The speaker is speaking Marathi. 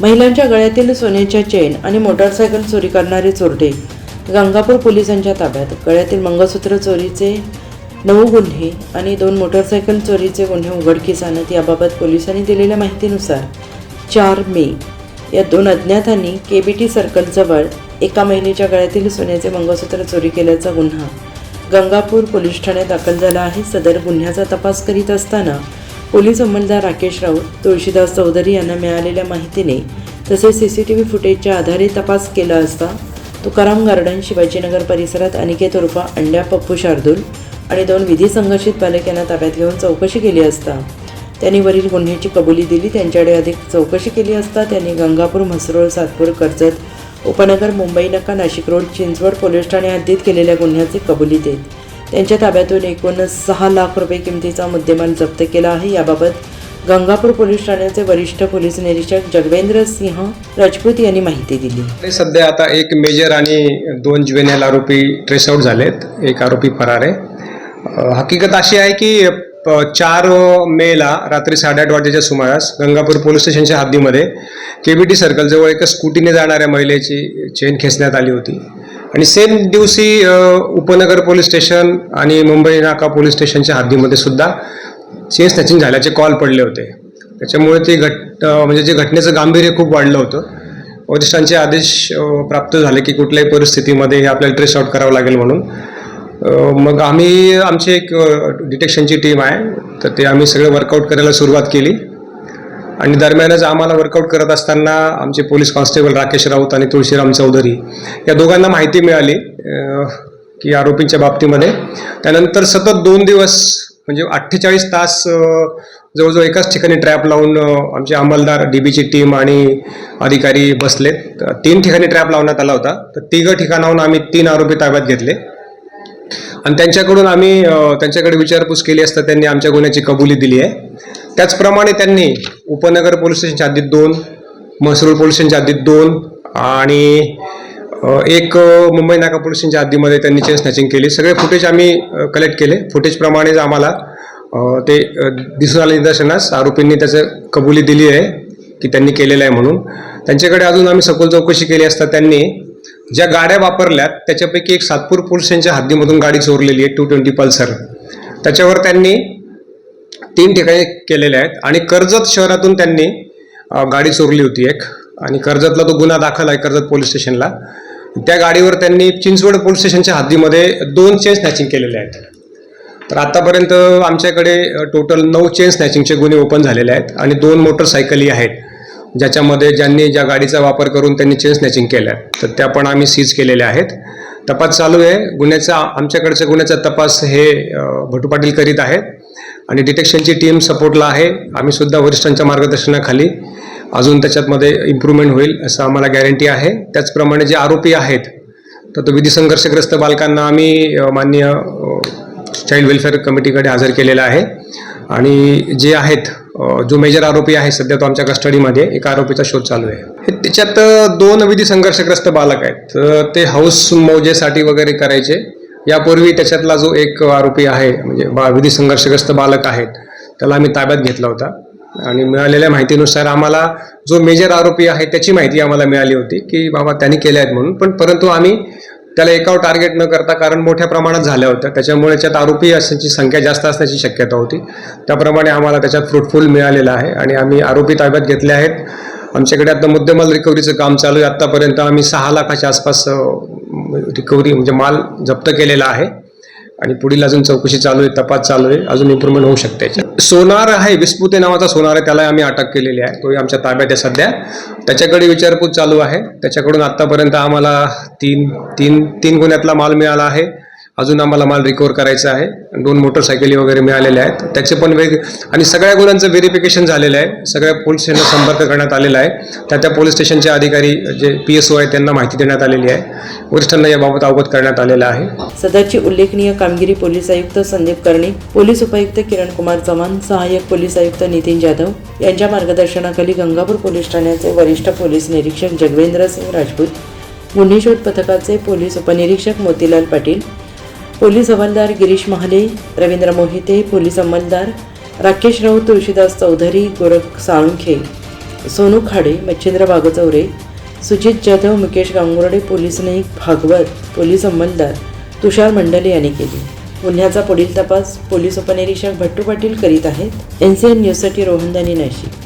महिलांच्या गळ्यातील सोन्याच्या चेन आणि मोटारसायकल चोरी करणारे चोरटे. गंगापूर पोलिसांच्या ताब्यात. गळ्यातील मंगळसूत्र चोरीचे नऊ गुन्हे आणि दोन मोटारसायकल चोरीचे गुन्हे उघडकीस आणत याबाबत पोलिसांनी दिलेल्या माहितीनुसार चार मे या दोन अज्ञातांनी के बी टी सर्कलजवळ एका महिलेच्या गळ्यातील सोन्याचे मंगळसूत्र चोरी केल्याचा गुन्हा गंगापूर पोलीस ठाण्यात दाखल झाला आहे. सदर गुन्ह्याचा तपास करीत असताना पोलीस अंमलदार राकेश राऊत तुळशीदास चौधरी यांना मिळालेल्या माहितीने तसेच सी सी टी व्ही फुटेजच्या आधारे तपास केला असता तुकाराम गार्डन शिवाजीनगर परिसरात अनिकेत उर्फा अंड्या पप्पू शार्दूल आणि दोन विधी संघर्षित बालक यांना ताब्यात घेऊन चौकशी केली असता. त्यांनी वरील गुन्ह्याची कबुली दिली त्यांच्याकडे अधिक चौकशी केली असता त्यांनी गंगापूर म्हसरोळ सातपूर कर्जत उपनगर मुंबई नका नाशिक रोड चिंचवड पोलीस ठाणे हद्दीत केलेल्या गुन्ह्याची कबुली देत त्यांच्या ताब्यातून एकूण सहा लाख रुपये किमतीचा मुद्देमाल जप्त केला आहे. याबाबत गंगापूर पोलीस ठाण्याचे वरिष्ठ पोलीस निरीक्षक जगवेंद्र सिंह राजपूत यांनी माहिती दिली. सध्या आता एक मेजर आणि दोन ज्युएनएल आरोपी ट्रेस आउट झालेत. एक आरोपी फरार आहे. हकीकत अशी आहे की प- चार मेला रात्री साडेआठ वाजेच्या सुमारास गंगापूर पोलीस स्टेशनच्या हद्दीमध्ये के बी टी सर्कलजवळ एका स्कूटीने जाणाऱ्या महिलेची चेन खेचण्यात आली होती. आणि सेम दिवशी उपनगर पोलीस स्टेशन आणि मुंबई नाका पोलीस स्टेशनच्या हद्दीमध्ये सुद्धा चेन स्नॅचिंग झाल्याचे कॉल पडले होते. त्याच्यामुळे ते घट म्हणजे जे घटनेचं गांभीर्य खूप वाढलं होतं. वरिष्ठांचे आदेश प्राप्त झाले की कुठल्याही परिस्थितीमध्ये हे आपल्याला ट्रेस आउट करावं लागेल म्हणून. मग आम्ही आमची एक डिटेक्शनची टीम आहे. तर ते आम्ही सगळं वर्कआउट करायला सुरुवात केली. आणि दरम्यानच आम्हाला वर्कआउट करत असताना आमचे पोलीस कॉन्स्टेबल राकेश राऊत आणि तुळशीराम चौधरी या दोघांना माहिती मिळाली की आरोपींच्या बाबतीमध्ये. त्यानंतर सतत दोन दिवस म्हणजे अठ्ठेचाळीस तास जवळजवळ एकाच ठिकाणी ट्रॅप लावून आमचे अंमलदार डी बीची टीम आणि अधिकारी बसलेत. तीन ठिकाणी ट्रॅप लावण्यात आला होता. तर तिघं ठिकाणाहून आम्ही तीन आरोपी ताब्यात घेतले. आणि त्यांच्याकडून आम्ही त्यांच्याकडे विचारपूस केली असता त्यांनी आमच्या गुन्ह्याची कबुली दिली आहे. त्याचप्रमाणे त्यांनी उपनगर पोलीस स्टेशनच्या हद्दीत दोन म्हसरूळ पोलीस स्टेशनच्या हद्दीत दोन आणि एक मुंबई नाका पोलीस स्टेशनच्या हद्दीमध्ये त्यांनी चेन स्नॅचिंग केली. सगळे फुटेज आम्ही कलेक्ट केले. फुटेजप्रमाणेच आम्हाला ते दिसून आले निदर्शनास. आरोपींनी त्याचं कबुली दिली आहे की त्यांनी केलेलं आहे म्हणून. त्यांच्याकडे अजून आम्ही सखोल चौकशी केली असता त्यांनी ज्या गाड्या वापरल्यात त्याच्यापैकी एक सातपूर पोलीस स्टेशनच्या हद्दीमधून गाडी चोरलेली आहे टू ट्वेंटी पल्सर त्याच्यावर त्यांनी तीन ठिकाणी केलेल्या आहेत आणि कर्जत शहरातून त्यांनी गाडी चोरली होती एक. आणि कर्जतला तो गुन्हा दाखल आहे कर्जत पोलीस स्टेशनला. त्या गाडीवर त्यांनी चिंचवड पोलीस स्टेशनच्या हद्दीमध्ये दोन चेन स्नॅचिंग केलेले आहेत. तर आतापर्यंत आमच्याकडे टोटल नऊ चेन स्नॅचिंगचे गुन्हे ओपन झालेले आहेत आणि दोन मोटरसायकली आहेत. ज्याच्यामध्ये ज्यांनी ज्या गाडीचा वापर करून त्यांनी चेन स्नॅचिंग केलं आहे. तर त्या पण आम्ही सीज केलेल्या आहेत. तपास चालू आहे. गुन्ह्याचा आमच्याकडच्या गुन्ह्याचा तपास हे भटू पाटील करीत आहेत. आणि डिटेक्शनची टीम सपोर्टला आहे. आम्ही सुद्धा वरिष्ठांच्या मार्गदर्शनाखाली अजून त्याच्यातमध्ये इम्प्रूव्हमेंट होईल असं आम्हाला गॅरंटी आहे. त्याचप्रमाणे जे आरोपी आहेत तर तो विधी संघर्षग्रस्त बालकांना आम्ही मान्य माननीय चाइल्ड वेलफेअर कमिटीकडे हजर केलेला आहे. आणि जे आहेत जो मेजर आरोपी आहे सध्या तो आमच्या कस्टडीमध्ये एका आरोपीचा शोध चालू आहे. त्याच्यात दोन विधी संघर्षग्रस्त बालक आहेत. ते हाऊस मौजेसाठी वगैरे करायचे. यापूर्वी त्याच्यातला जो एक आरोपी आहे म्हणजे बा विधी संघर्षग्रस्त बालक आहेत त्याला आम्ही ताब्यात घेतला होता. आणि मिळालेल्या माहितीनुसार आम्हाला जो मेजर आरोपी आहे त्याची माहिती आम्हाला मिळाली होती की बाबा त्यांनी केल्या आहेत म्हणून. पण परंतु आम्ही त्याला एकावर टार्गेट न करता कारण मोठ्या प्रमाणात झाल्या होत्या. त्याच्यामुळे त्यात आरोपी असण्याची संख्या जास्त असण्याची शक्यता होती. त्याप्रमाणे आम्हाला त्याच्यात फ्रुटफुल मिळालेलं आहे आणि आम्ही आरोपी ताब्यात घेतले आहेत. आमच्याकडे आता मुद्देमाल रिकव्हरीचं काम चालू आहे. आत्तापर्यंत आम्ही सहा लाखाच्या आसपास रिकव्हरी म्हणजे माल जप्त केलेला आहे. आणि पुढील अजून चौकशी चालू आहे तपास चालू आहे अजून इम्प्रुव्हमेंट होऊ शकते सोनार आहे विस्पुते नावाचा सोनार आहे त्याला आम्ही अटक केलेली आहे. तोही आमच्या ताब्यात आहे सध्या. त्याच्याकडे विचारपूस चालू आहे. त्याच्याकडून आत्तापर्यंत आम्हाला तीन तीन तीन गुन्ह्यातला माल मिळाला आहे. अजून आम्हाला माल रिकवर करायचा आहे. दोन मोटरसायकली वगैरे मिळालेल्या आहेत. त्याचे पण वेग आणि सगळ्या गुन्ह्यांचं व्हेरिफिकेशन झालेलं आहे. सगळ्या पोलीस स्टेशनला संपर्क करण्यात आलेला आहे. त्या त्या पोलीस स्टेशनचे अधिकारी जे पी एस ओ आहेत त्यांना माहिती देण्यात आलेली आहे. वरिष्ठांना याबाबत अवगत करण्यात आलेलं आहे. सदरची उल्लेखनीय कामगिरी पोलीस आयुक्त संदीप कर्णिक पोलीस उपायुक्त किरण कुमार चव्हाण सहाय्यक पोलीस आयुक्त नितीन जाधव यांच्या मार्गदर्शनाखाली गंगापूर पोलीस ठाण्याचे वरिष्ठ पोलीस निरीक्षक जगवेंद्र सिंग राजपूत गुन्हे शोध पथकाचे पोलीस उपनिरीक्षक मोतीलाल पाटील पोलीस हवालदार गिरीश महाले रवींद्र मोहिते पोलीस अंमलदार राकेश राऊत तुळशीदास चौधरी गोरख साळुंखे सोनू खाडे मच्छिंद्र बागचौरे सुजित जाधव मुकेश गांगुर्डे पोलीस नाईक भागवत पोलीस अंमलदार तुषार मंडले यांनी केली. गुन्ह्याचा पुढील तपास पोलीस उपनिरीक्षक भट्टू पाटील करीत आहेत. एन सी एन न्यूजसाठी रोहनदानी नाशिक.